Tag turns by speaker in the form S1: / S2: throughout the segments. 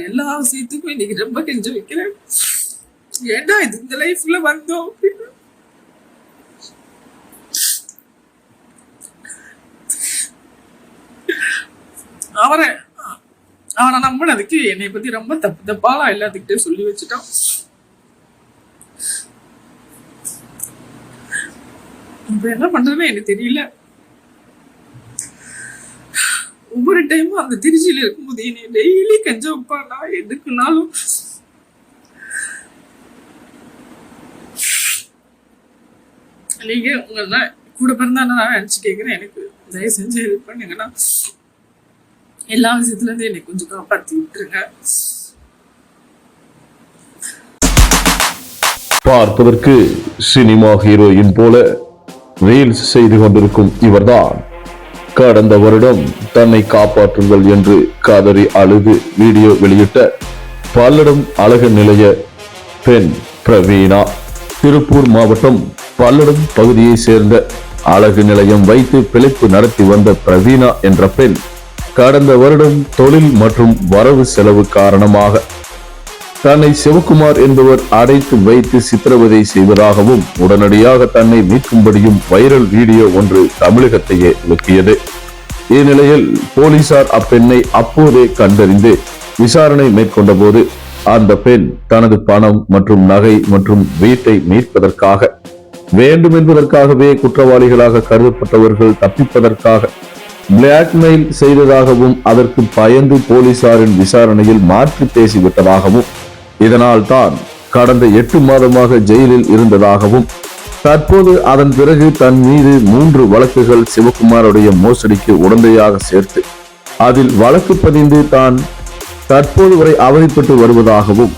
S1: எல்லா விஷயத்துக்கும் இன்னைக்கு ரொம்ப கெஞ்ச வைக்கிறேன். ஏன்னா இது இந்த லைஃப்ல வந்தோம்? அப்படின்னு அவரை அவனை நம்பினதுக்கு என்னை பத்தி ரொம்ப தப்பு தப்பாலாம் எல்லாத்துக்கிட்டே சொல்லி வச்சுட்டான் இப்ப என்ன பண்றதுன்னு எனக்கு தெரியல. ஒவ்வொரு டைமும் அந்த திருச்சியில இருக்கும்போது என்னை டெய்லி கஞ்ச வைப்பானா எதுக்குனாலும். நீங்க உங்களை கூட பிறந்தா நான் நினைச்சு கேட்கிறேன் எனக்கு தயவு செஞ்சு ஹெல்ப் பண்ணுங்கன்னா எல்லா விஷயத்துல இருந்து என்னை கொஞ்சம் காப்பாத்தி விட்டுருங்க.
S2: பார்ப்பதற்கு சினிமா ஹீரோயின் போல ரீல்ஸ் செய்து கொண்டிருக்கும் இவர்தான். கடந்த வருடம் தன்னை காப்பாற்றுங்கள் என்று காதறி அழுது வீடியோ வெளியிட்ட பல்லடம் அழகு நிலைய பெண் பிரவீனா திருப்பூர் மாவட்டம் பல்லடம் பகுதியை சேர்ந்த அழகு நிலையம் வைத்து பிழைப்பு நடத்தி வந்த பிரவீனா என்ற பெண் கடந்த வருடம் தொழில் மற்றும் வரவு செலவு காரணமாக தன்னை சிவகுமார் என்பவர் அடைத்து வைத்து சித்திரவதை செய்வதாகவும் உடனடியாக தன்னை மீட்கும்படியும் வைரல் வீடியோ ஒன்று தமிழகத்தையே உலுக்கியது இந்நிலையில் போலீசார் அப்பெண்ணை அப்போதே கண்டறிந்து விசாரணை மேற்கொண்ட போது அந்த பெண் தனது பணம் மற்றும் நகை மற்றும் வீட்டை மீட்பதற்காக வேண்டும் என்பதற்காகவே குற்றவாளிகளாக கருதப்பட்டவர்கள் தப்பிப்பதற்காக பிளாக்மெயில் செய்ததாகவும் அதற்கு பயந்து போலீசாரின் விசாரணையில் மாற்றி பேசிவிட்டதாகவும் இதனால் தான் கடந்த எட்டு மாதமாக ஜெயிலில் இருந்ததாகவும் தற்போது அதன் பிறகு தன் மீது மூன்று வழக்குகள் சிவகுமாருடைய மோசடிக்கு உடந்தையாக சேர்த்து அதில் வழக்கு பதிந்து தான் தற்போது வரை அவதிப்பட்டு வருவதாகவும்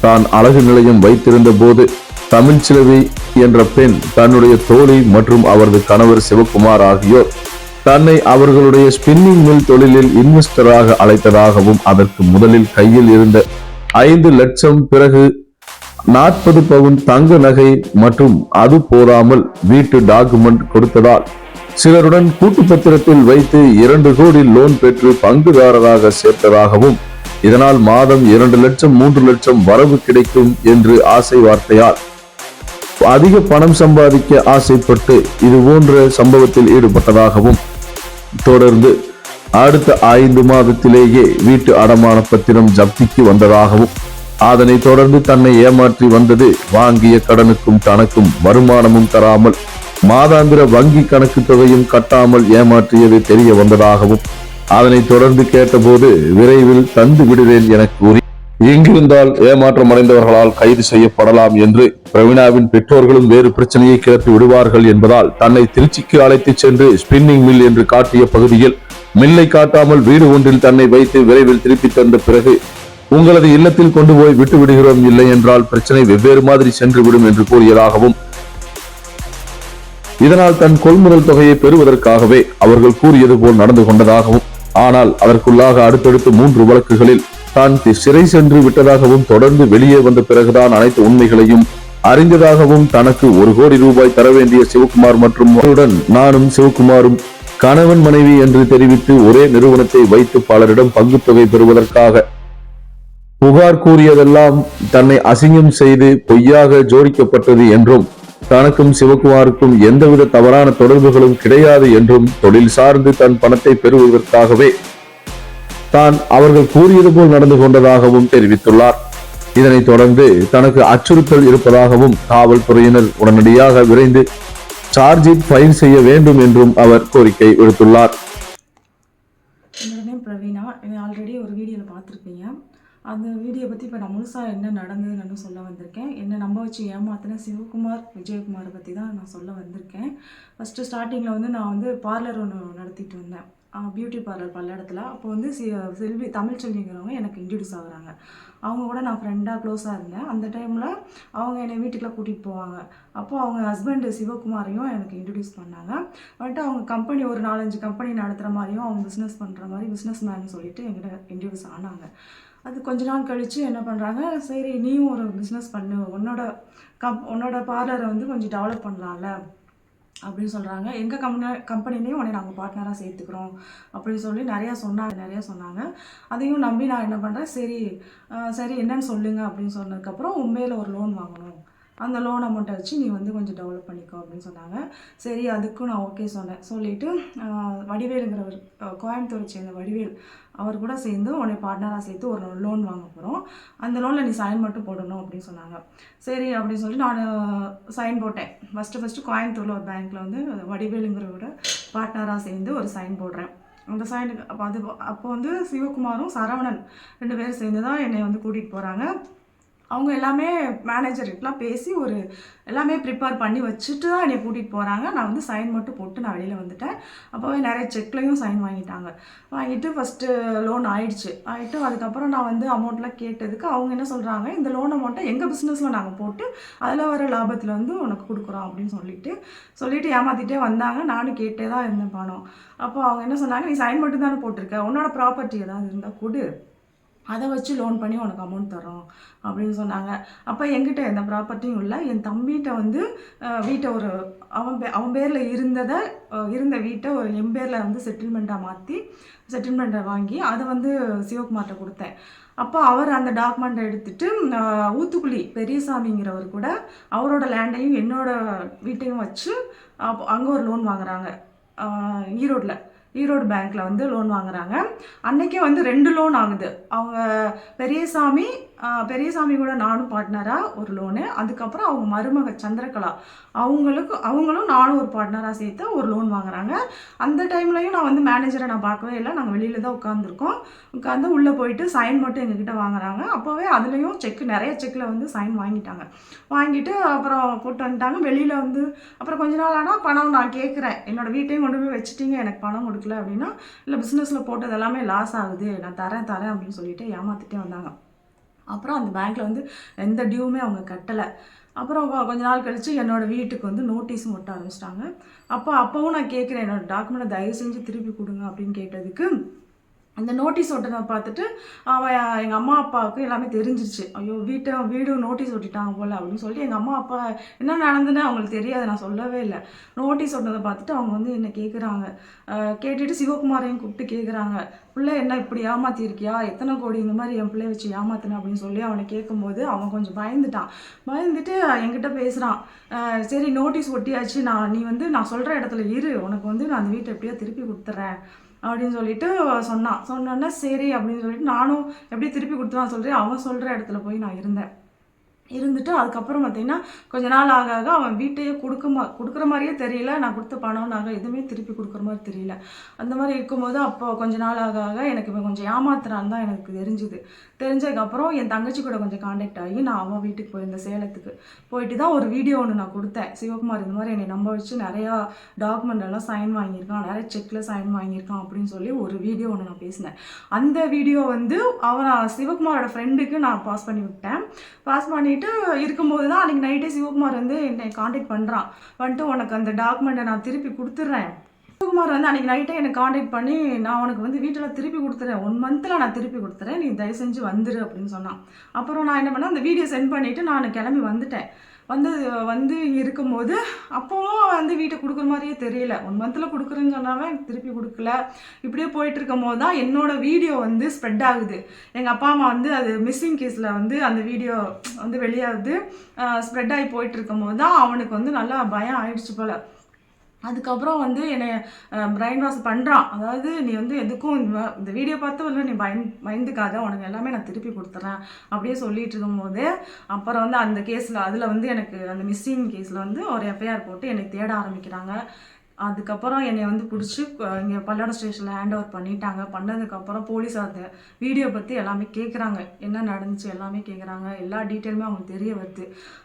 S2: தான் அழகு நிலையம் வைத்திருந்த போது தமிழ்ச்சிலவி என்ற பெண் தன்னுடைய தோழி மற்றும் அவரது கணவர் சிவகுமார் ஆகியோர் தன்னை அவர்களுடைய ஸ்பின்னிங் மில் தொழிலில் இன்வெஸ்டராக அழைத்ததாகவும் அதற்கு முதலில் கையில் இருந்த ஐந்து லட்சம் பிறகு நாற்பது பவுன் தங்க நகை மற்றும் அது போதாமல் வீட்டு டாக்குமெண்ட் கொடுத்ததால் சிலருடன் கூட்டு பத்திரத்தில் வைத்து இரண்டு கோடி லோன் பெற்று பங்குதாரராக சேர்த்ததாகவும் இதனால் மாதம் இரண்டு லட்சம் மூன்று லட்சம் வரவு கிடைக்கும் என்று ஆசை வார்த்தையால் அதிக பணம் சம்பாதிக்க ஆசைப்பட்டு இது போன்ற சம்பவத்தில் ஈடுபட்டதாகவும் தொடர்ந்து அடுத்த ஐந்து மாதத்திலேயே வீட்டு அடமான பத்திரம் ஜப்திக்கு வந்ததாகவும் அதனைத் தொடர்ந்து தன்னை ஏமாற்றி வந்தது வாங்கிய கடனுக்கும் தனக்கும் வருமானமும் தராமல் மாதாந்திர வங்கி கணக்கு தொகையும் கட்டாமல் ஏமாற்றியது தெரிய வந்ததாகவும் அதனை தொடர்ந்து கேட்டபோது விரைவில் தந்து விடுவேன் என கூறி எங்கிருந்தால் ஏமாற்றம் அடைந்தவர்களால் கைது செய்யப்படலாம் என்று பிரவீனாவின் பெற்றோர்களும் வேறு பிரச்சனையை கிளப்பி விடுவார்கள் என்பதால் தன்னை திருச்சிக்கு அழைத்துச் சென்று ஸ்பின்னிங் மில் என்று காட்டிய பகுதியில் மில்லை காட்டாமல் வீடு ஒன்றில் தன்னை வைத்து விரைவில் திருப்பி தந்த பிறகு உங்களது இல்லத்தில் கொண்டு போய் விட்டு விடுகிறோம் இல்லை என்றால் பிரச்சனை வெவ்வேறு மாதிரி சென்று விடும் என்று கூறியதாகவும் இதனால் தன் கொள்முதல் தொகையை பெறுவதற்காகவே அவர்கள் கூறியது போல் நடந்து கொண்டதாகவும் ஆனால் அதற்குள்ளாக அடுத்தடுத்து மூன்று வழக்குகளில் தான் சிறை சென்று விட்டதாகவும் தொடர்ந்து வெளியே வந்த பிறகுதான் அனைத்து உண்மைகளையும் அறிந்ததாகவும் தனக்கு ஒரு கோடி ரூபாய் தர வேண்டிய சிவகுமார் மற்றும் அவருடன் நானும் சிவகுமாரும் கணவன் மனைவி என்று தெரிவித்து ஒரே நிறுவனத்தை வைத்து பலரிடம் பங்குத் தொகை பெறுவதற்காக. புகார் கூறியதெல்லாம் தன்னை அசிங்கம் செய்து பொய்யாக ஜோடிக்கப்பட்டது என்றும் தனக்கும் சிவகுமாருக்கும் எந்தவித தவறான தொடர்புகளும் கிடையாது என்றும் தொழில் சார்ந்து தன் பணத்தை பெறுவதற்காகவே தான் அவர்கள் கூறியது போல் நடந்து கொண்டதாகவும் தெரிவித்துள்ளார். இதனைத் தொடர்ந்து தனக்கு அச்சுறுத்தல் இருப்பதாகவும் காவல்துறையினர் உடனடியாக விரைந்து சார்ஜிட் ஃபைல் செய்ய வேண்டும் என்றும் அவர் கோரிக்கை விடுத்துள்ளார்.
S3: என்னோட நேம் பிரவீனா. ஆல்ரெடி ஒரு வீடியோவில் பார்த்துருப்பீங்க. அந்த வீடியோ பற்றி இப்போ நான் முழுசாக என்ன நடந்ததுன்னு சொல்ல வந்திருக்கேன். என்ன நம்ப வச்சு ஏமாத்தின சிவகுமார் விஜயகுமாரை பற்றி தான் நான் சொல்ல வந்திருக்கேன். ஃபஸ்ட்டு ஸ்டார்டிங்கில் வந்து நான் வந்து பார்லர் ஒன்று நடத்திட்டு வந்தேன். பியூட்டி பார்லர் பல்லடத்தில். அப்போ வந்து சி செல்வி தமிழ் செல்விங்கிறவங்க எனக்கு இன்ட்ரடியூஸ் ஆகுறாங்க. அவங்க கூட நான் ஃப்ரெண்டாக க்ளோஸாக இருந்தேன். அந்த டைமில் அவங்க என்னை வீட்டுக்குலாம் கூட்டிகிட்டு போவாங்க. அப்போது அவங்க ஹஸ்பண்டு சிவகுமாரையும் எனக்கு இன்ட்ரடியூஸ் பண்ணாங்க. வந்துட்டு அவங்க கம்பெனி ஒரு நாலஞ்சு கம்பெனி நடத்துகிற மாதிரியும் அவங்க பிஸ்னஸ் பண்ணுற மாதிரி பிஸ்னஸ் மேன் சொல்லிட்டு எங்கிட்ட இன்ட்ரடியூஸ் ஆனாங்க. அது கொஞ்ச நாள் கழித்து என்ன பண்ணுறாங்க சரி நீயும் ஒரு பிஸ்னஸ் பண்ணு. உன்னோட கம் உன்னோட பார்லரை வந்து கொஞ்சம் டெவலப் பண்ணலாம்ல. அப்படின்னு சொல்கிறாங்க எங்கள் கம்பெனி கம்பெனிலையும் உடனே நாங்கள் பார்ட்னராக சேர்த்துக்கிறோம். அப்படின்னு சொல்லி நிறையா சொன்னாங்க நிறையா சொன்னாங்க. அதையும் நம்பி நான் என்ன பண்ணுறேன் சரி சரி என்னன்னு சொல்லுங்கள் அப்படின்னு சொன்னதுக்கப்புறம் உண்மையில் ஒரு லோன் வாங்கணும். அந்த லோன் அமௌண்ட்டை வச்சு நீ வந்து கொஞ்சம் டெவலப் பண்ணிக்கோ அப்படின்னு சொன்னாங்க. சரி அதுக்கும் நான் ஓகே சொன்னேன். சொல்லிவிட்டு வடிவேலுங்கிறவர் கோயம்புத்தூர் கோயம்புத்தூரை சேர்ந்த வடிவேல் அவர் கூட சேர்ந்து உன்னை பார்ட்னராக சேர்த்து ஒரு லோன் வாங்க போகிறோம் அந்த லோனில் நீ சைன் மட்டும் போடணும் அப்படின்னு சொன்னாங்க. சரி அப்படின்னு சொல்லி நான் சைன் போட்டேன். ஃபஸ்ட்டு ஃபஸ்ட்டு கோயம்புத்தூரில் ஒரு பேங்க்கில் வந்து வடிவேலுங்கிறவோட பார்ட்னராக சேர்ந்து ஒரு சைன் போடுறேன். அந்த சைனுக்கு அப்போ அது அப்போ வந்து சிவகுமாரும் சரவணன் ரெண்டு பேரும் சேர்ந்து தான் என்னை வந்து கூட்டிகிட்டு போகிறாங்க அவங்க எல்லாமே மேனேஜர்கிட்டலாம் பேசி ஒரு எல்லாமே ப்ரிப்பேர் பண்ணி வச்சுட்டு தான் என்னை கூட்டிகிட்டு போகிறாங்க நான் வந்து சைன் மட்டும் போட்டு நான் வெளியில் வந்துட்டேன். அப்போவே நிறைய செக்லையும் சைன் வாங்கிட்டாங்க. வாங்கிட்டு ஃபஸ்ட்டு லோன் ஆயிடுச்சு. ஆகிட்டு அதுக்கப்புறம் நான் வந்து அமௌண்ட்லாம் கேட்டதுக்கு அவங்க என்ன சொல்கிறாங்க இந்த லோன் அமௌண்ட்டை எங்கள் பிஸ்னஸில் நாங்கள் போட்டு அதில் வர லாபத்தில் வந்து உனக்கு கொடுக்குறோம் அப்படின்னு சொல்லிட்டு சொல்லிட்டு ஏமாற்றிட்டே வந்தாங்க. நானும் கேட்டே தான் இருந்தேன் பணம். அப்போ அவங்க என்ன சொன்னாங்க நீ சைன் மட்டும் தானே போட்டிருக்க. உன்னோட ப்ராப்பர்ட்டி ஏதாவது இருந்தால் கொடு. அதை வச்சு லோன் பண்ணி உனக்கு அமௌண்ட் தரோம் அப்படின்னு சொன்னாங்க. அப்போ என்கிட்ட எந்த ப்ராப்பர்ட்டியும் இல்லை. என் தம்பிகிட்ட வந்து வீட்டை ஒரு அவன் பே அவன் பேரில் இருந்ததை இருந்த வீட்டை ஒரு என் பேரில் வந்து செட்டில்மெண்ட்டாக மாற்றி செட்டில்மெண்ட்டை வாங்கி அதை வந்து சிவகுமார்கிட்ட கொடுத்தேன். அப்போ அவர் அந்த டாக்குமெண்ட்டை எடுத்துட்டு ஊத்துக்குழி பெரியசாமிங்கிறவர் கூட அவரோட லேண்டையும் என்னோட வீட்டையும் வச்சு அப்போ அங்கே ஒரு லோன் வாங்குறாங்க. ஈரோட்டில் ஈரோடு பேங்க்கில் வந்து லோன் வாங்குறாங்க. அன்றைக்கே வந்து ரெண்டு லோன் ஆகுது. அவங்க பெரியசாமி பெரியசாமி கூட நானும் பார்ட்னராக ஒரு லோனு அதுக்கப்புறம் அவங்க மருமக சந்திரகலா அவங்களுக்கு அவங்களும் நானும் ஒரு பார்ட்னராக சேர்த்து ஒரு லோன் வாங்குறாங்க. அந்த டைம்லையும் நான் வந்து மேனேஜரை நான் பார்க்கவே இல்லை. நாங்கள் வெளியில் தான் உட்காந்துருக்கோம் உட்காந்து உள்ளே போயிட்டு சைன் மட்டும் எங்ககிட்ட வாங்குறாங்க. அப்போவே அதுலேயும் செக் நிறைய செக்கில் வந்து சைன் வாங்கிட்டாங்க. வாங்கிட்டு அப்புறம் போட்டு வந்துட்டாங்க. வெளியில் வந்து அப்புறம் கொஞ்ச நாள் ஆனால் பணம் நான் கேட்குறேன். என்னோடய வீட்டையும் கொண்டு போய் வச்சுட்டீங்க. எனக்கு பணம் கொடுக்கல அப்படின்னா இல்லை பிஸ்னஸில் போட்டது எல்லாமே லாஸ் ஆகுது. நான் தரேன் தரேன் அப்படின்னு சொல்லிட்டு ஏமாத்திட்டே வந்தாங்க. அப்புறம் அந்த பேங்க்கில் வந்து எந்த டியூவுமே அவங்க கட்டலை. அப்புறம் கொஞ்ச நாள் கழித்து என்னோடய வீட்டுக்கு வந்து நோட்டீஸும் ஒட்ட ஆரம்பிச்சிட்டாங்க அப்போ அப்போவும் நான் கேட்குறேன் என்னோடய டாக்குமெண்ட்டை தயவு செஞ்சு திருப்பி கொடுங்க அப்படின்னு கேட்டதுக்கு அந்த நோட்டீஸ் ஒட்டினதை பார்த்துட்டு அவன் எங்கள் அம்மா அப்பாவுக்கு எல்லாமே தெரிஞ்சிருச்சு. ஐயோ வீட்டை வீடு நோட்டீஸ் ஒட்டிட்டாங்க போல் அப்படின்னு சொல்லிட்டு எங்கள் அம்மா அப்பா என்ன நடந்துன்னு அவங்களுக்கு தெரியாது நான் சொல்லவே இல்லை. நோட்டீஸ் ஒட்டினதை பார்த்துட்டு அவங்க வந்து என்ன கேட்குறாங்க கேட்டுட்டு சிவகுமாரையும் கூப்பிட்டு கேட்குறாங்க பிள்ளை என்ன இப்படி ஏமாத்திருக்கியா? எத்தனை கோடி இந்த மாதிரி என் பிள்ளைய வச்சு ஏமாத்தின? அப்படின்னு சொல்லி அவனை கேட்கும்போது அவன் கொஞ்சம் பயந்துட்டான். பயந்துட்டு என்கிட்ட பேசுகிறான் சரி நோட்டீஸ் ஒட்டியாச்சு. நான் நீ வந்து நான் சொல்கிற இடத்துல இரு. உனக்கு வந்து நான் அந்த வீட்டை எப்படியோ திருப்பி கொடுத்துட்றேன் அப்படின்னு சொல்லிட்டு சொன்னான் சொன்னோன்னே சரி அப்படின்னு சொல்லிட்டு நானும் எப்படி திருப்பி கொடுத்துருவான் சொல்கிறேன் அவன் சொல்கிற இடத்துல போய் நான் இருந்தேன். இருந்துட்டு அதுக்கப்புறம் பார்த்தீங்கன்னா கொஞ்ச நாள் ஆக ஆக அவன் வீட்டையே கொடுக்க மா கொடுக்குற மாதிரியே தெரியல. நான் கொடுத்த பணம் நாங்கள் எதுவுமே திருப்பி கொடுக்குற மாதிரி தெரியல. அந்த மாதிரி இருக்கும்போது அப்போ கொஞ்ச நாள் ஆக ஆக எனக்கு இவன் கொஞ்சம் ஏமாத்துறான்னு தான் எனக்கு தெரிஞ்சுது. தெரிஞ்சதுக்கப்புறம் என் தங்கச்சி கூட கொஞ்சம் காண்டாக்ட் ஆகி நான் அவன் வீட்டுக்கு போயிருந்தேன் சேலத்துக்கு போயிட்டு தான் ஒரு வீடியோ ஒன்று நான் கொடுத்தேன். சிவகுமார் இந்த மாதிரி என்னை நம்ப வச்சு நிறையா டாக்குமெண்ட் எல்லாம் சைன் வாங்கியிருக்கான் நிறைய செக்கில் சைன் வாங்கியிருக்கான் அப்படின்னு சொல்லி ஒரு வீடியோ ஒன்று நான் பேசினேன். அந்த வீடியோ வந்து அவன் சிவகுமாரோட ஃப்ரெண்டுக்கு நான் பாஸ் பண்ணி விட்டேன். பாஸ் பண்ணிவிட்டு இருக்கும்போது தான் அன்றைக்கி நைட்டே சிவகுமார் வந்து என்னை காண்டாக்ட் பண்ணுறான் வந்துட்டு உனக்கு அந்த டாக்குமெண்ட்டை நான் திருப்பி கொடுத்துட்றேன் சிவகுமார் வந்து அன்றைக்கி நைட்டே என்னை காண்டாக்ட் பண்ணி நான் உனக்கு வந்து வீட்டில் திருப்பி கொடுத்துறேன். ஒன் மந்தில் நான் திருப்பி கொடுத்துறேன். நீ தயவு செஞ்சு வந்துரு அப்படின்னு சொன்னான். அப்புறம் நான் என்ன பண்ணேன்? அந்த வீடியோ சென்ட் பண்ணிவிட்டு நான் கிளம்பி வந்துட்டேன். வந்து வந்து இருக்கும்போது அப்போவும் வந்து வீட்டை கொடுக்குற மாதிரியே தெரியல. ஒன் மந்தில் கொடுக்குறேன்னு சொன்னாவே எனக்கு திருப்பி கொடுக்கல. இப்படியே போயிட்டு இருக்கும் போது தான் என்னோடய வீடியோ வந்து ஸ்ப்ரெட் ஆகுது. எங்கள் அப்பா அம்மா வந்து அது மிஸ்ஸிங் கேஸில் வந்து அந்த வீடியோ வந்து வெளியாகுது. ஸ்ப்ரெட் ஆகி போயிட்டு இருக்கும் போது தான் அவனுக்கு வந்து நல்லா பயம் ஆயிடுச்சு போல். அதுக்கப்புறம் வந்து என்னை பிரைன் வாஷ் பண்ணுறான் அதாவது நீ வந்து எதுக்கும் இந்த வீடியோ பார்த்து இல்லை நீ பயந் பயந்துக்காத உனக்கு எல்லாமே நான் திருப்பி கொடுத்துட்றேன் அப்படியே சொல்லிட்டு இருக்கும்போது அப்புறம் வந்து அந்த கேஸில் அதில் வந்து எனக்கு அந்த மிஸ்ஸிங் கேஸில் வந்து ஒரு எஃப்ஐஆர் போட்டு என்னை தேட ஆரம்பிக்கிறாங்க. அதுக்கப்புறம் என்னை வந்து பிடிச்சி இங்கே பல்லடம் ஸ்டேஷனில் ஹேண்ட் ஓவர் பண்ணிட்டாங்க. பண்ணதுக்கப்புறம் போலீஸ் அந்த வீடியோ பற்றி எல்லாமே கேட்குறாங்க என்ன நடந்துச்சு எல்லாமே கேட்குறாங்க எல்லா டீட்டெயிலுமே அவங்களுக்கு தெரிய வருது.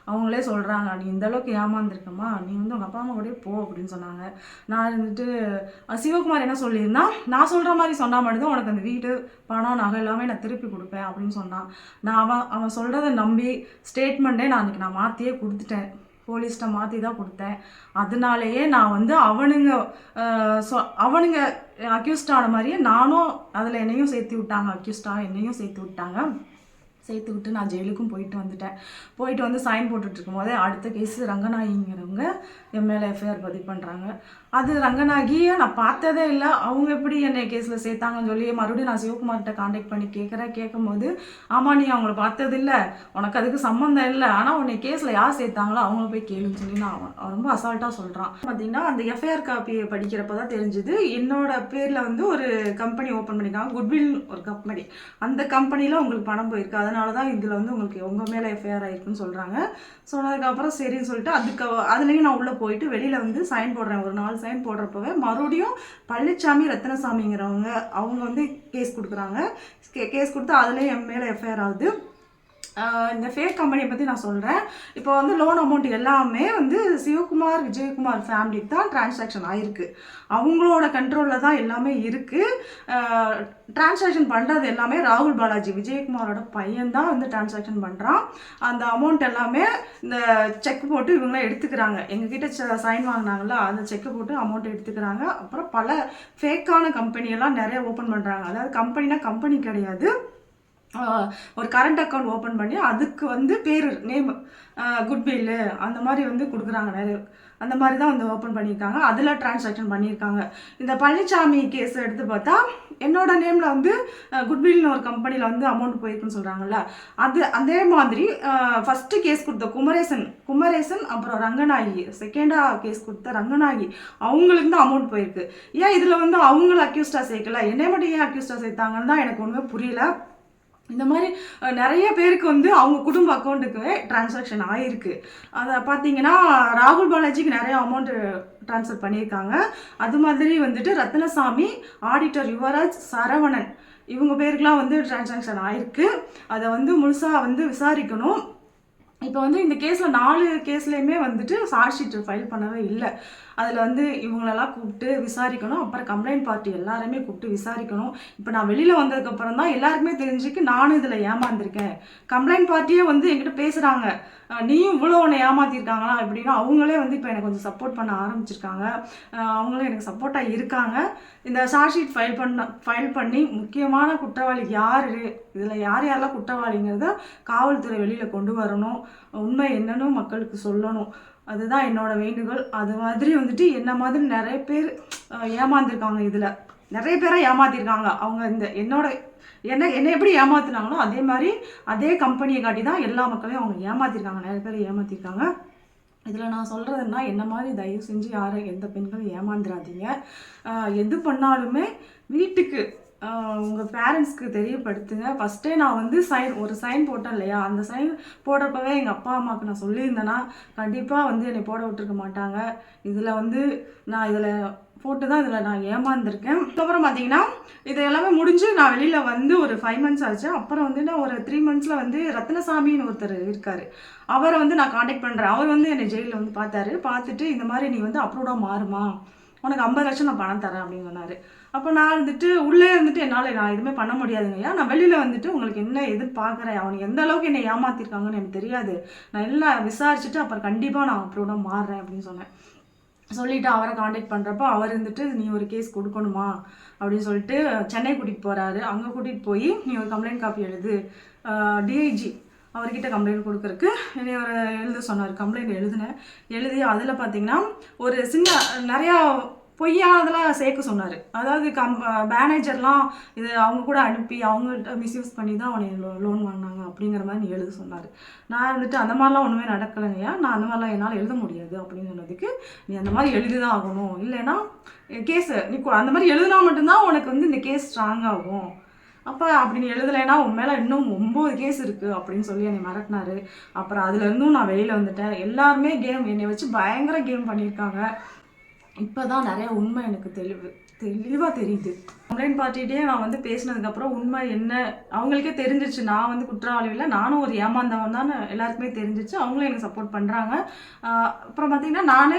S3: அவங்களே சொல்கிறாங்க நீ இந்த அளவுக்கு ஏமாந்துருக்கம்மா. நீ வந்து உங்கள் அப்பா அம்மா கூட போ அப்படின்னு சொன்னாங்க. நான் இருந்துட்டு சிவகுமார் என்ன சொல்லியிருந்தா நான் சொல்கிற மாதிரி சொன்னால் மட்டும்தான் உனக்கு அந்த வீடு பணம் நகை எல்லாமே நான் திருப்பி கொடுப்பேன் அப்படின்னு சொன்னான். நான் அவன் அவன் சொல்கிறத நம்பி ஸ்டேட்மெண்ட்டே நான் அன்றைக்கி நான் மாற்றியே கொடுத்துட்டேன். போலீஸ்கிட்ட மாற்றி தான் கொடுத்தேன். அதனாலேயே நான் வந்து அவனுங்க சொ- அவனுங்க அக்யூஸ்ட் ஆன மாதிரியே நானும் அதில் என்னையும் சேர்த்து விட்டாங்க. அக்யூஸ்டாக என்னையும் சேர்த்து விட்டாங்க. சேர்த்து விட்டு நான் ஜெயிலுக்கும் போயிட்டு வந்துட்டேன். போயிட்டு வந்து சைன் போட்டுட்ருக்கும் இருக்கும்போதே அடுத்த கேஸ் ரங்கநாயகிங்கிறவங்க என் மேலே எஃப்ஐஆர் பதிவு பண்ணுறாங்க அது ரங்கநாயகியை நான் பார்த்ததே இல்லை. அவங்க எப்படி என்னை கேஸில் சேர்த்தாங்கன்னு சொல்லி மறுபடியும் நான் சிவகுமார்கிட்ட காண்டாக்ட் பண்ணி கேட்குறேன் கேட்கும்போது ஆமாம் நீ அவங்கள பார்த்ததில்ல. உனக்கு அதுக்கு சம்மந்தம் இல்லை. ஆனால் உன்னை கேஸில் யார் சேர்த்தாங்களோ அவங்கள போய் கேளுன்னு சொல்லி நான் அவன் அவன் ரொம்ப அசால்ட்டாக சொல்கிறான் பார்த்தீங்கன்னா அந்த எஃப்ஐஆர் காப்பியை படிக்கிறப்ப தான் தெரிஞ்சுது. என்னோட பேரில் வந்து ஒரு கம்பெனி ஓப்பன் பண்ணியிருக்காங்க. குட்வில் ஒரு கம்பெனி அந்த கம்பெனியில் உங்களுக்கு பணம் போயிருக்கு. அதனால தான் இதில் வந்து உங்களுக்கு உங்கள் மேலே எஃப்ஐஆர் ஆயிருக்குன்னு சொல்கிறாங்க சொன்னதுக்கப்புறம் சரின்னு சொல்லிட்டு அதுக்கு அதுலேயும் நான் உள்ளே போயிட்டு வெளியில் வந்து சைன் போடுறேன். ஒரு நாலு சைன் போடுறப்பவே மறுபடியும் பழனிசாமி ரத்னசாமிங்கிறவங்க அவங்க வந்து கேஸ் கொடுக்குறாங்க. கே கேஸ் கொடுத்து அதுலேயும் என் மேலே எஃப்ஐஆர் ஆகுது. இந்த ஃபேக் கம்பெனியை பற்றி நான் சொல்கிறேன் இப்போ வந்து லோன் அமௌண்ட் எல்லாமே வந்து சிவகுமார் விஜயகுமார் ஃபேமிலிக்கு தான் டிரான்சாக்ஷன் ஆயிருக்கு. அவங்களோட கண்ட்ரோலில் தான் எல்லாமே இருக்குது டிரான்சாக்ஷன் பண்ணுறது எல்லாமே ராகுல் பாலாஜி விஜயகுமாரோட பையன் தான் வந்து டிரான்சாக்ஷன் பண்ணுறான் அந்த அமௌண்ட் எல்லாமே இந்த செக் போட்டு இவங்களாம் எடுத்துக்கிறாங்க. எங்ககிட்ட சைன் வாங்கினாங்களா அந்த செக்கு போட்டு அமௌண்ட் எடுத்துக்கிறாங்க. அப்புறம் பல ஃபேக்கான கம்பெனியெல்லாம் நிறைய ஓப்பன் பண்ணுறாங்க அதாவது கம்பெனினா கம்பெனி கிடையாது. ஒரு கரண்ட் அக்கௌண்ட் ஓப்பன் பண்ணி அதுக்கு வந்து பேர் நேம் குட்வில்லு அந்த மாதிரி வந்து கொடுக்குறாங்க நிறைய அந்த மாதிரி தான் வந்து ஓப்பன் பண்ணியிருக்காங்க. அதில் டிரான்சாக்ஷன் பண்ணியிருக்காங்க. இந்த பழனிசாமி கேஸ் எடுத்து பார்த்தா என்னோட நேமில் வந்து குட்வில்னு ஒரு கம்பெனியில் வந்து அமௌண்ட் போயிருக்குன்னு சொல்கிறாங்கல்ல அது அதே மாதிரி ஃபஸ்ட்டு கேஸ் கொடுத்த குமரேசன் குமரேசன் அப்புறம் ரங்கநாயகி செகண்டாக கேஸ் கொடுத்த ரங்கநாயகி அவங்களுக்கு தான் அமௌண்ட் போயிருக்கு. ஏன் இதில் வந்து அவங்கள அக்யூஸ்டாக சேர்க்கல? என்னை மட்டும் ஏன் அக்யூஸ்டாக சேர்த்தாங்கன்னு தான் எனக்கு ஒன்றுமே புரியல. இந்த மாதிரி நிறைய பேருக்கு வந்து அவங்க குடும்ப அக்கௌண்ட்டுக்கு டிரான்சாக்ஷன் ஆயிருக்கு. அதை பார்த்தீங்கன்னா ராகுல் பாலாஜிக்கு நிறைய அமௌண்ட்டு ட்ரான்ஸ்ஃபர் பண்ணியிருக்காங்க. அது மாதிரி வந்துட்டு ரத்னசாமி ஆடிட்டர் யுவராஜ் சரவணன் இவங்க பேருக்குலாம் வந்து டிரான்சாக்ஷன் ஆயிருக்கு. அதை வந்து முழுசாக வந்து விசாரிக்கணும். இப்போ வந்து இந்த கேஸில் நாலு கேஸ்லேயுமே வந்துட்டு சார்ஜ் ஷீட் ஃபைல் பண்ணவே இல்லை. அதில் வந்து இவங்களெல்லாம் கூப்பிட்டு விசாரிக்கணும். அப்புறம் கம்ப்ளைண்ட் பார்ட்டி எல்லாருமே கூப்பிட்டு விசாரிக்கணும். இப்போ நான் வெளியில் வந்ததுக்கப்புறம் தான் எல்லாருக்குமே தெரிஞ்சுக்கு நானும் இதில் ஏமாந்துருக்கேன். கம்ப்ளைண்ட் பார்ட்டியே வந்து என்கிட்ட பேசுகிறாங்க நீயும் இவ்வளோ உன்னை ஏமாத்திருக்காங்களா அப்படின்னா அவங்களே வந்து இப்போ எனக்கு கொஞ்சம் சப்போர்ட் பண்ண ஆரம்பிச்சிருக்காங்க. அவங்களும் எனக்கு சப்போர்ட்டாக இருக்காங்க. இந்த சார்ஜ் ஷீட் ஃபைல் பண்ண ஃபைல் பண்ணி முக்கியமான குற்றவாளி யார்? இதில் யார் யாரெல்லாம் குற்றவாளிங்கிறத காவல்துறை வெளியில் கொண்டு வரணும். உண்மை என்னன்னு மக்களுக்கு சொல்லணும். அதுதான் என்னோட வேண்டுகோள். அது மாதிரி வந்துட்டு என்ன மாதிரி நிறைய பேர் ஏமாந்துருக்காங்க இதில். நிறைய பேரை ஏமாத்திருக்காங்க. அவங்க இந்த என்னோட என்ன என்னை எப்படி ஏமாத்துனாங்களோ அதே மாதிரி அதே கம்பெனியை காட்டி தான் எல்லா மக்களையும் அவங்க ஏமாத்திருக்காங்க. நிறைய பேர் ஏமாத்திருக்காங்க. இதில் நான் சொல்கிறதுன்னா என்ன மாதிரி தயவு செஞ்சு யாரும் எந்த பெண்களும் ஏமாந்துடாதீங்க எது பண்ணாலுமே வீட்டுக்கு உங்கள் பேரண்ட்ஸ்க்கு தெரியப்படுத்துங்க. ஃபஸ்ட்டே நான் வந்து சைன் ஒரு சைன் போட்டேன் இல்லையா? அந்த சைன் போடுறப்பவே எங்கள் அப்பா அம்மாவுக்கு நான் சொல்லியிருந்தேன்னா கண்டிப்பாக வந்து என்னை போட விட்டுருக்க மாட்டாங்க. இதில் வந்து நான் இதில் போட்டு தான் இதில் நான் ஏமாந்துருக்கேன். அதுக்கப்புறம் பார்த்தீங்கன்னா இது எல்லாமே முடிஞ்சு நான் வெளியில் வந்து ஒரு ஃபைவ் மந்த்ஸ் ஆச்சு. அப்புறம் வந்து நான் ஒரு த்ரீ மந்த்ஸில் வந்து ரத்னசாமின்னு ஒருத்தர் இருக்கார். அவரை வந்து நான் காண்டாக்ட் பண்ணுறேன் அவர் வந்து என்னை ஜெயிலில் வந்து பார்த்தாரு. பார்த்துட்டு இந்த மாதிரி நீ வந்து அப்ரூவ்டாக மாறுமா? உனக்கு ஐம்பது லட்சம் நான் பணம் தரேன் அப்படின்னு சொன்னார். அப்போ நான் இருந்துட்டு உள்ளே இருந்துட்டு என்னால் நான் எதுவுமே பண்ண முடியாதுங்கய்யா நான் வெளியில் வந்துட்டு உங்களுக்கு என்ன எதிர்பார்க்குறேன்? அவனுக்கு எந்த அளவுக்கு என்னை ஏமாத்திருக்காங்கன்னு எனக்கு தெரியாது. நான் எல்லாம் விசாரிச்சுட்டு அப்புறம் கண்டிப்பாக நான் அப்ரூவ்டாக மாறுறேன் அப்படின்னு சொன்னேன். சொல்லிவிட்டு அவரை காண்டாக்ட் பண்ணுறப்போ அவர் இருந்துட்டு நீ ஒரு கேஸ் கொடுக்கணுமா? அப்படின்னு சொல்லிட்டு சென்னை கூட்டிகிட்டு போகிறாரு அங்கே கூட்டிகிட்டு போய் நீ ஒரு கம்ப்ளைண்ட் காப்பி எழுது. டிஐஜி அவர்கிட்ட கம்ப்ளைண்ட் கொடுக்குறக்கு என்னை ஒரு எழுத சொன்னார். கம்ப்ளைண்ட் எழுதினேன். எழுதி அதில் பார்த்தீங்கன்னா ஒரு சின்ன நிறையா பொய்யானதெல்லாம் சேர்க்க சொன்னார். அதாவது கம் மேனேஜர்லாம் இது அவங்க கூட அனுப்பி அவங்கள்ட்ட மிஸ்யூஸ் பண்ணி தான் அவனை லோன் வாங்கினாங்க அப்படிங்கிற மாதிரி நீ எழுத சொன்னார். நான் இருந்துட்டு அந்த மாதிரிலாம் ஒன்றுமே நடக்கலைங்கய்யா. நான் அந்த மாதிரிலாம் என்னால் எழுத முடியாது அப்படின்னு சொன்னதுக்கு நீ அந்த மாதிரி எழுதி தான் ஆகணும். இல்லைன்னா கேஸு நீ அந்த மாதிரி எழுதினா மட்டும்தான் உனக்கு வந்து இந்த கேஸ் ஸ்ட்ராங் ஆகும். அப்போ அப்படி நீ எழுதலைன்னா உன் மேலே இன்னும் ஒம்பது கேஸ் இருக்குது அப்படின்னு சொல்லி என்னை மிரட்டினாரு. அப்புறம் அதுலேருந்தும் நான் வெளியில் வந்துட்டேன். எல்லாருமே கேம் என்னை வச்சு பயங்கர கேம் பண்ணியிருக்காங்க. இப்போ தான் நிறைய உண்மை எனக்கு தெளிவு தெளிவாக தெரியுது. கம்ப்ளைண்ட் பார்ட்டிகிட்டே நான் வந்து பேசினதுக்கப்புறம் உண்மை என்ன? அவங்களுக்கே தெரிஞ்சிச்சு நான் வந்து குற்றவாளி இல்லை. நானும் ஒரு ஏமாந்தவன் தான். எல்லாருக்குமே தெரிஞ்சிச்சு அவங்களும் எனக்கு சப்போர்ட் பண்ணுறாங்க அப்புறம் பார்த்தீங்கன்னா நானே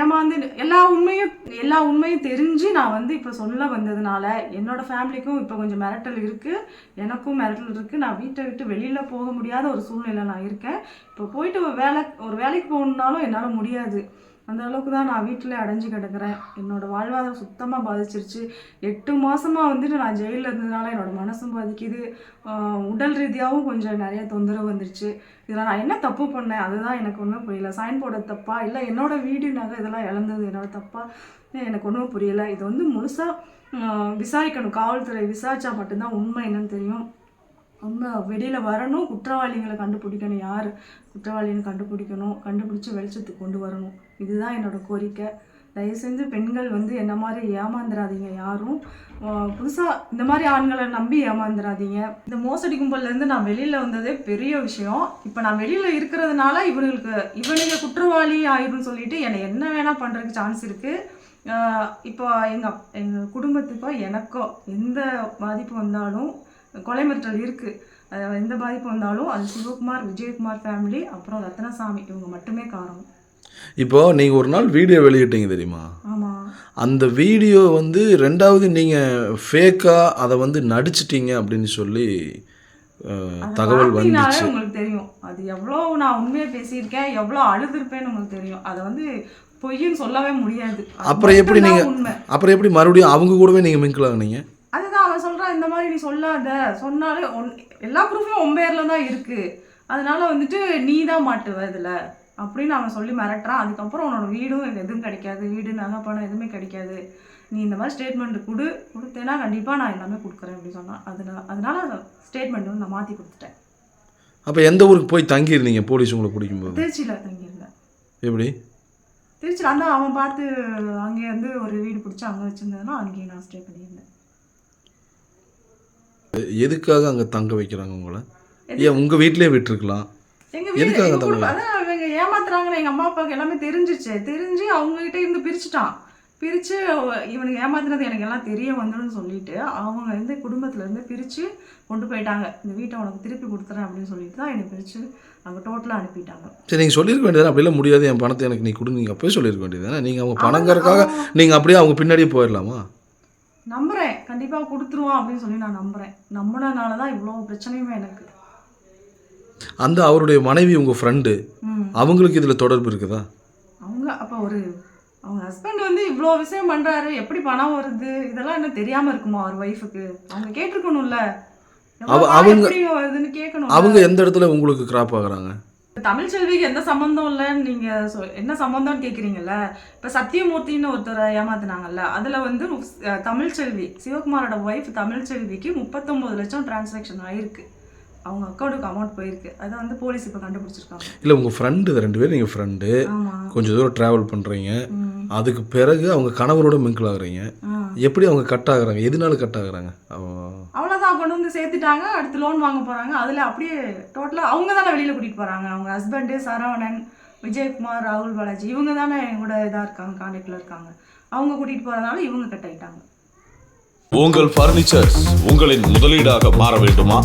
S3: ஏமாந்து எல்லா உண்மையும் எல்லா உண்மையும் தெரிஞ்சு நான் வந்து இப்போ சொல்ல வந்ததுனால என்னோடய ஃபேமிலிக்கும் இப்போ கொஞ்சம் மிரட்டல் இருக்குது எனக்கும் மிரட்டல் இருக்குது நான் வீட்டை விட்டு வெளியில் போக முடியாத ஒரு சூழ்நிலை நான் இருக்கேன். இப்போ போயிட்டு ஒரு வேலை ஒரு வேலைக்கு போகணுன்னாலும் என்னால் முடியாது. அந்த அளவுக்கு தான் நான் வீட்டில் அடைஞ்சு கிடக்கிறேன். என்னோடய வாழ்வாதாரம் சுத்தமாக பாதிச்சிருச்சு. எட்டு மாதமாக வந்துட்டு நான் ஜெயிலில் இருந்ததுனால என்னோட மனசும் பாதிக்குது. உடல் ரீதியாகவும் கொஞ்சம் நிறைய தொந்தரவு வந்துருச்சு. இதில் நான் என்ன தப்பு பண்ணேன்? அதுதான் எனக்கு ஒன்றும் புரியல. சைன் போட தப்பா? இல்லை என்னோட வீடு நகை இதெல்லாம் இழந்தது என்னோடய தப்பா? எனக்கு ஒன்றும் புரியலை. இது வந்து முழுசாக விசாரிக்கணும். காவல்துறை விசாரித்தா மட்டும்தான் உண்மை என்னன்னு தெரியும். உண்மை வெளியில் வரணும். குற்றவாளிகளை கண்டுபிடிக்கணும். யார் குற்றவாளின்னு கண்டுபிடிக்கணும்? கண்டுபிடிச்சி வெளிச்சத்துக்கு கொண்டு வரணும். இதுதான் என்னோட கோரிக்கை. தயவு செஞ்சு பெண்கள் வந்து என்ன மாதிரி ஏமாந்துடாதீங்க யாரும் புதுசாக இந்த மாதிரி ஆண்களை நம்பி ஏமாந்துடாதீங்க இந்த மோசடி கும்பல்லேருந்து நான் வெளியில் வந்ததே பெரிய விஷயம். இப்போ நான் வெளியில் இருக்கிறதுனால இவங்களுக்கு இவனுங்க குற்றவாளி ஆயிரும்னு சொல்லிட்டு என்னை என்ன வேணால் பண்ணுறதுக்கு சான்ஸ் இருக்குது இப்போ எங்கள் எங்கள் குடும்பத்துக்கோ எனக்கோ எந்த பாதிப்பு வந்தாலும் கொலை மிரட்டல் இருக்குது எந்த பாதிப்பு வந்தாலும் அது சிவகுமார் விஜயகுமார் ஃபேமிலி அப்புறம் ரத்னசாமி இவங்க மட்டுமே காரணம்.
S4: இப்போ நீங்கள் ஒரு நாள் வீடியோ வெளியிட்டீங்க தெரியுமா? அந்த வீடியோ வந்து ரெண்டாவது நீங்கள் ஃபேக்காக அதை வந்து நடிச்சிட்டீங்க அப்படின்னு சொல்லி தகவல் வந்துச்சு.
S3: உங்களுக்கு தெரியும். அது எவ்வளோ நான் உண்மையை பேசியிருக்கேன் எவ்வளோ அழுதுருப்பேன்னு உங்களுக்கு தெரியும். அதை வந்து பொய்ன்னு சொல்லவே முடியாது.
S4: அப்புறம் எப்படி நீங்கள் அப்புறம் எப்படி மறுபடியும் அவங்க கூடவே நீங்கள் மிங்கிள் ஆகுனீங்க?
S3: இந்த மாதிரி நீ சொல்லாத. சொன்னாலே ஒன் எல்லா ப்ரூஃபும் உன் பேர்ல தான் இருக்கு. அதனால வந்துட்டு நீ தான் மாட்டுவ இதுல. அப்படின்னு அவன் சொல்லி மிரட்டுறான். அதுக்கப்புறம் உன்னோட வீடும் எதுவும் கிடைக்காது. வீடு நகை பணம் எதுவுமே கிடைக்காது. நீ இந்த மாதிரி ஸ்டேட்மெண்ட் கொடு. கொடுத்தேன்னா கண்டிப்பாக நான் எல்லாமே கொடுக்குறேன் அப்படின்னு சொன்னான். அதனால அதனால ஸ்டேட்மெண்ட் வந்து நான் மாற்றி கொடுத்துட்டேன்.
S4: அப்போ எந்த ஊருக்கு போய் தங்கியிருந்தீங்க? போலீஸ் உங்களை பிடிக்கும்போது?
S3: திருச்சியில் தங்கியிருந்தேன்.
S4: எப்படி?
S3: திருச்சியில் அந்த அவன் பார்த்து அங்கே வந்து ஒரு வீடு பிடிச்சி அங்கே வச்சுருந்ததுனா அங்கேயே நான் ஸ்டே பண்ணியிருந்தேன்.
S4: எதுக்காக அங்கே தங்க வைக்கிறாங்க உங்களை? ஏன் உங்கள் வீட்டிலே விட்டுருக்கலாம். எதுக்காக தங்க
S3: அவங்க ஏமாத்துறாங்கன்னு எங்க அம்மா அப்பாவுக்கு எல்லாமே தெரிஞ்சிச்சு. தெரிஞ்சு அவங்க கிட்ட இருந்து பிரிச்சுட்டான். பிரிச்சு அவ- இவனுக்கு ஏமாத்துனது எனக்கு எல்லாம் தெரிய வந்துடும் சொல்லிட்டு அவங்க வந்து குடும்பத்துல இருந்து பிரிச்சு கொண்டு போயிட்டாங்க. இந்த வீட்டை உனக்கு திருப்பி கொடுத்துறேன் அப்படின்னு சொல்லிட்டு தான் என்னை பிரிச்சு அவங்க டோட்டலா அனுப்பிட்டாங்க.
S4: சரி நீங்கள் சொல்லியிருக்க வேண்டியது அப்படிலாம் முடியாது. என் பணத்தை எனக்கு நீ கொடு நீங்கள் அப்போயே சொல்லியிருக்க வேண்டியது நீங்கள் அவங்க பணங்கிறதுக்காக நீங்கள் அப்படியே அவங்க பின்னாடியே போயிடலாமா?
S3: நம்புறேன். கண்டிப்பா கொடுத்துருவான் அப்படின்னு சொல்லி நான் நம்புறேன். நம்பினனால தான் இவ்வளோ பிரச்சனையுமே எனக்கு.
S4: அந்த அவருடைய மனைவி உங்கள் ஃப்ரெண்டு அவங்களுக்கு இதில் தொடர்பு இருக்குதா?
S3: அவங்க அப்போ ஒரு அவங்க ஹஸ்பண்ட் வந்து இவ்வளோ விஷயம் பண்றாரு. எப்படி பணம் வருது? இதெல்லாம் என்ன தெரியாம இருக்குமா அவர் ஒய்ஃபுக்கு அவங்க கேட்டிருக்கணும்ல.
S4: அவங்க-
S3: வருதுன்னு கேட்கணும்
S4: அவங்க எந்த இடத்துல உங்களுக்கு கிராப் ஆகுறாங்க?
S3: தமிழ் செல்விக்கு எந்த சம்பந்தம் இல்லைன்னு நீங்க சொ- என்ன சம்பந்தம்னு கேக்குறீங்கல்ல? இப்ப சத்தியமூர்த்தின்னு ஒருத்தரை ஏமாத்துனாங்கல்ல அதுல வந்து தமிழ் செல்வி சிவகுமாரோட ஒய்ஃப் தமிழ் செல்விக்கு முப்பத்தொன்பது லட்சம் டிரான்சாக்ஷன் ஆயிருக்கு. அவங்க அக்கௌண்ட்டுக்கு அமௌண்ட் போயிருக்கு. அதை வந்து போலீஸ் இப்போ கண்டுபிடிச்சிருக்காங்க.
S4: இல்லை உங்கள் ஃப்ரெண்டு ரெண்டு பேரும் நீங்கள் ஃப்ரெண்டு கொஞ்சம் தூரம் ட்ராவல் பண்ணுறீங்க. அதுக்கு பிறகு அவங்க கணவரோட மிங்கிள் ஆகுறீங்க. எப்படி அவங்க கட் ஆகுறாங்க? எதனால கட் ஆகுறாங்க? அவ-
S3: அவ்வளோதான் கொண்டு வந்து சேர்த்துட்டாங்க. அடுத்து லோன் வாங்க போகிறாங்க அதில் அப்படியே டோட்டலாக அவங்க தானே வெளியில் கூட்டிகிட்டு போகிறாங்க அவங்க ஹஸ்பண்டு சரவணன் விஜயகுமார் ராகுல் பாலாஜி இவங்க தானே கூட இதாக இருக்காங்க கான்டாக்டில் இருக்காங்க. அவங்க கூட்டிகிட்டு போகிறதுனால இவங்க கட் ஆயிட்டாங்க.
S5: உங்கள் பர்னிச்சர்ஸ் உங்களின் முதலீடாக மாற வேண்டுமா?